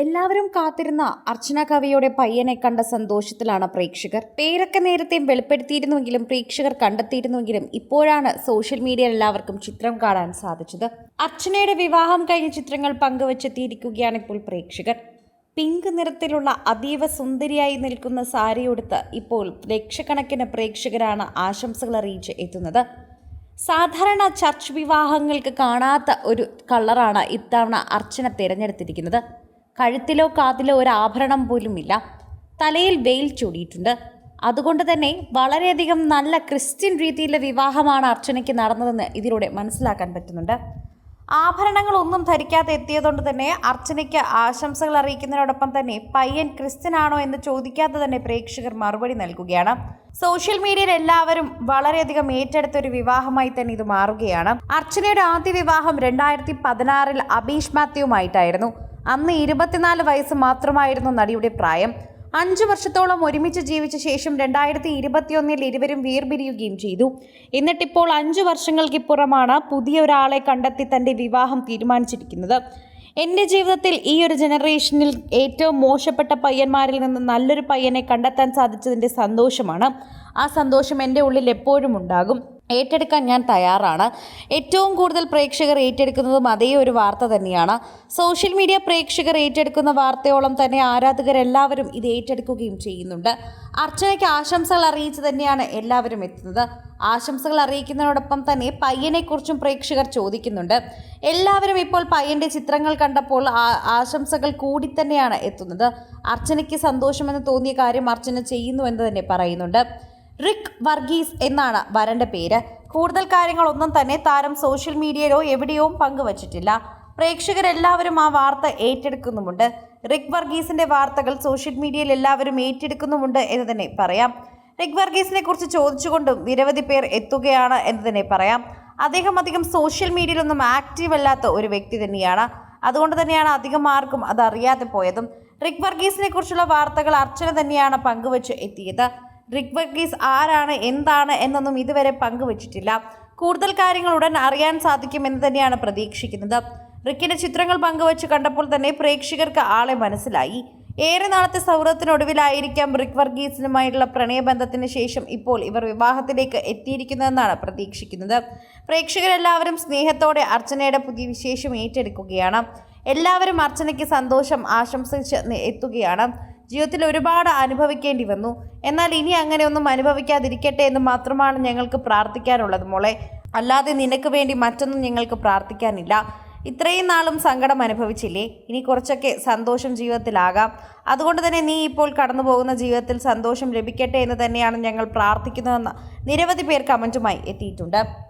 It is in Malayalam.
എല്ലാവരും കാത്തിരുന്ന അർച്ചന കവിയുടെ പയ്യനെ കണ്ട സന്തോഷത്തിലാണ് പ്രേക്ഷകർ. പേരൊക്കെ നേരത്തെ വെളിപ്പെടുത്തിയിരുന്നുവെങ്കിലും പ്രേക്ഷകർ കണ്ടെത്തിയിരുന്നുവെങ്കിലും ഇപ്പോഴാണ് സോഷ്യൽ മീഡിയയിൽ എല്ലാവർക്കും ചിത്രം കാണാൻ സാധിച്ചത്. അർച്ചനയുടെ വിവാഹം കഴിഞ്ഞ ചിത്രങ്ങൾ പങ്കുവച്ചെത്തിയിരിക്കുകയാണ് ഇപ്പോൾ പ്രേക്ഷകർ. പിങ്ക് നിറത്തിലുള്ള അതീവ സുന്ദരിയായി നിൽക്കുന്ന സാരിയുടുത്ത് ഇപ്പോൾ ലക്ഷക്കണക്കിന് പ്രേക്ഷകരാണ് ആശംസകൾ അറിയിച്ച് എത്തുന്നത്. സാധാരണ ചർച്ച് വിവാഹങ്ങൾക്ക് കാണാത്ത ഒരു കളറാണ് ഇത്തവണ അർച്ചന തിരഞ്ഞെടുത്തിരിക്കുന്നത്. കഴുത്തിലോ കാതിലോ ഒരു ആഭരണം പോലുമില്ല. തലയിൽ വെയിൽ ചൂടിയിട്ടുണ്ട്. അതുകൊണ്ട് തന്നെ വളരെയധികം നല്ല ക്രിസ്ത്യൻ രീതിയിലെ വിവാഹമാണ് അർച്ചനയ്ക്ക് നടന്നതെന്ന് ഇതിലൂടെ മനസ്സിലാക്കാൻ പറ്റുന്നുണ്ട്. ആഭരണങ്ങൾ ഒന്നും ധരിക്കാതെ എത്തിയതുകൊണ്ട് തന്നെ അർച്ചനയ്ക്ക് ആശംസകൾ അറിയിക്കുന്നതിനോടൊപ്പം തന്നെ പയ്യൻ ക്രിസ്ത്യനാണോ എന്ന് ചോദിക്കാതെ തന്നെ പ്രേക്ഷകർ മറുപടി നൽകുകയാണ്. സോഷ്യൽ മീഡിയയിൽ എല്ലാവരും വളരെയധികം ഏറ്റെടുത്ത ഒരു വിവാഹമായി തന്നെ ഇത് മാറുകയാണ്. അർച്ചനയുടെ ആദ്യ വിവാഹം രണ്ടായിരത്തി പതിനാറിൽ അബീഷ് മാത്യുവുമായിട്ടായിരുന്നു. അന്ന് ഇരുപത്തിനാല് വയസ്സ് മാത്രമായിരുന്നു നടിയുടെ പ്രായം. അഞ്ചു വർഷത്തോളം ഒരുമിച്ച് ജീവിച്ച ശേഷം രണ്ടായിരത്തി ഇരുപത്തിയൊന്നിൽ ഇരുവരും വേർപിരിയുകയും ചെയ്തു. എന്നിട്ടിപ്പോൾ അഞ്ചു വർഷങ്ങൾക്കിപ്പുറമാണ് പുതിയ ഒരാളെ കണ്ടെത്തി തന്റെ വിവാഹം തീരുമാനിച്ചിരിക്കുന്നത്. എന്റെ ജീവിതത്തിൽ ഈ ഒരു ജനറേഷനിൽ ഏറ്റവും മോശപ്പെട്ട പയ്യന്മാരിൽ നിന്ന് നല്ലൊരു പയ്യനെ കണ്ടെത്താൻ സാധിച്ചതിന്റെ സന്തോഷമാണ്. ആ സന്തോഷം എന്റെ ഉള്ളിൽ എപ്പോഴും ഉണ്ടാകും. ഏറ്റെടുക്കാൻ ഞാൻ തയ്യാറാണ്. ഏറ്റവും കൂടുതൽ പ്രേക്ഷകർ ഏറ്റെടുക്കുന്നതും അതേ ഒരു വാർത്ത തന്നെയാണ്. സോഷ്യൽ മീഡിയ പ്രേക്ഷകർ ഏറ്റെടുക്കുന്ന വാർത്തയോളം തന്നെ ആരാധകരെല്ലാവരും ഇത് ഏറ്റെടുക്കുകയും ചെയ്യുന്നുണ്ട്. അർച്ചനയ്ക്ക് ആശംസകൾ അറിയിച്ച് തന്നെയാണ് എല്ലാവരും എത്തുന്നത്. ആശംസകൾ അറിയിക്കുന്നതിനോടൊപ്പം തന്നെ പയ്യനെക്കുറിച്ചും പ്രേക്ഷകർ ചോദിക്കുന്നുണ്ട്. എല്ലാവരും ഇപ്പോൾ പയ്യന്റെ ചിത്രങ്ങൾ കണ്ടപ്പോൾ ആശംസകൾ കൂടി തന്നെയാണ് എത്തുന്നത്. അർച്ചനയ്ക്ക് സന്തോഷമെന്ന് തോന്നിയ കാര്യം അർച്ചന ചെയ്യുന്നു എന്ന് തന്നെ പറയുന്നുണ്ട്. റിക് വർഗീസ് എന്നാണ് വരന്റെ പേര്. കൂടുതൽ കാര്യങ്ങളൊന്നും തന്നെ താരം സോഷ്യൽ മീഡിയയിലോ എവിടെയോ പങ്കുവച്ചിട്ടില്ല. പ്രേക്ഷകരെല്ലാവരും ആ വാർത്ത ഏറ്റെടുക്കുന്നുമുണ്ട്. റിക് വർഗീസിന്റെ വാർത്തകൾ സോഷ്യൽ മീഡിയയിൽ എല്ലാവരും ഏറ്റെടുക്കുന്നുമുണ്ട് എന്ന് തന്നെ പറയാം. റിക് വർഗീസിനെ കുറിച്ച് ചോദിച്ചുകൊണ്ടും നിരവധി പേർ എത്തുകയാണ് എന്ന് തന്നെ പറയാം. അദ്ദേഹം അധികം സോഷ്യൽ മീഡിയയിലൊന്നും ആക്റ്റീവ് അല്ലാത്ത ഒരു വ്യക്തി തന്നെയാണ്. അതുകൊണ്ട് തന്നെയാണ് അധികം ആർക്കും അത് അറിയാതെ പോയതും. റിക് വർഗീസിനെ കുറിച്ചുള്ള വാർത്തകൾ അർച്ചന തന്നെയാണ് പങ്കുവച്ച് എത്തിയത്. റിക് വർഗീസ് ആരാണ് എന്താണ് എന്നൊന്നും ഇതുവരെ പങ്കുവച്ചിട്ടില്ല. കൂടുതൽ കാര്യങ്ങൾ ഉടൻ അറിയാൻ സാധിക്കുമെന്ന് തന്നെയാണ് പ്രതീക്ഷിക്കുന്നത്. റിക്കിന്റെ ചിത്രങ്ങൾ പങ്കുവച്ച് കണ്ടപ്പോൾ തന്നെ പ്രേക്ഷകർക്ക് ആളെ മനസ്സിലായി. ഏറെ നാളത്തെ സൗഹൃദത്തിനൊടുവിലായിരിക്കാം റിക് വർഗീസിനുമായിട്ടുള്ള പ്രണയബന്ധത്തിന് ശേഷം ഇപ്പോൾ ഇവർ വിവാഹത്തിലേക്ക് എത്തിയിരിക്കുന്നതെന്നാണ് പ്രതീക്ഷിക്കുന്നത്. പ്രേക്ഷകരെല്ലാവരും സ്നേഹത്തോടെ അർച്ചനയുടെ പുതിയ വിശേഷം ഏറ്റെടുക്കുകയാണ്. എല്ലാവരും അർച്ചനയ്ക്ക് സന്തോഷം ആശംസിച്ച് എത്തുകയാണ്. ജീവിതത്തിൽ ഒരുപാട് അനുഭവിക്കേണ്ടി വന്നു. എന്നാൽ ഇനി അങ്ങനെ ഒന്നും അനുഭവിക്കാതിരിക്കട്ടെ എന്ന് മാത്രമാണ് ഞങ്ങൾക്ക് പ്രാർത്ഥിക്കാനുള്ളത് മോളെ. അല്ലാതെ നിനക്ക് വേണ്ടി മറ്റൊന്നും ഞങ്ങൾക്ക് പ്രാർത്ഥിക്കാനില്ല. ഇത്രയും നാളും സങ്കടം അനുഭവിച്ചില്ലേ? ഇനി കുറച്ചൊക്കെ സന്തോഷം ജീവിതത്തിലാകാം. അതുകൊണ്ട് തന്നെ നീ ഇപ്പോൾ കടന്നു പോകുന്ന ജീവിതത്തിൽ സന്തോഷം ലഭിക്കട്ടെ എന്ന് തന്നെയാണ് ഞങ്ങൾ പ്രാർത്ഥിക്കുന്നതെന്ന് നിരവധി പേർ കമന്റുമായി എത്തിയിട്ടുണ്ട്.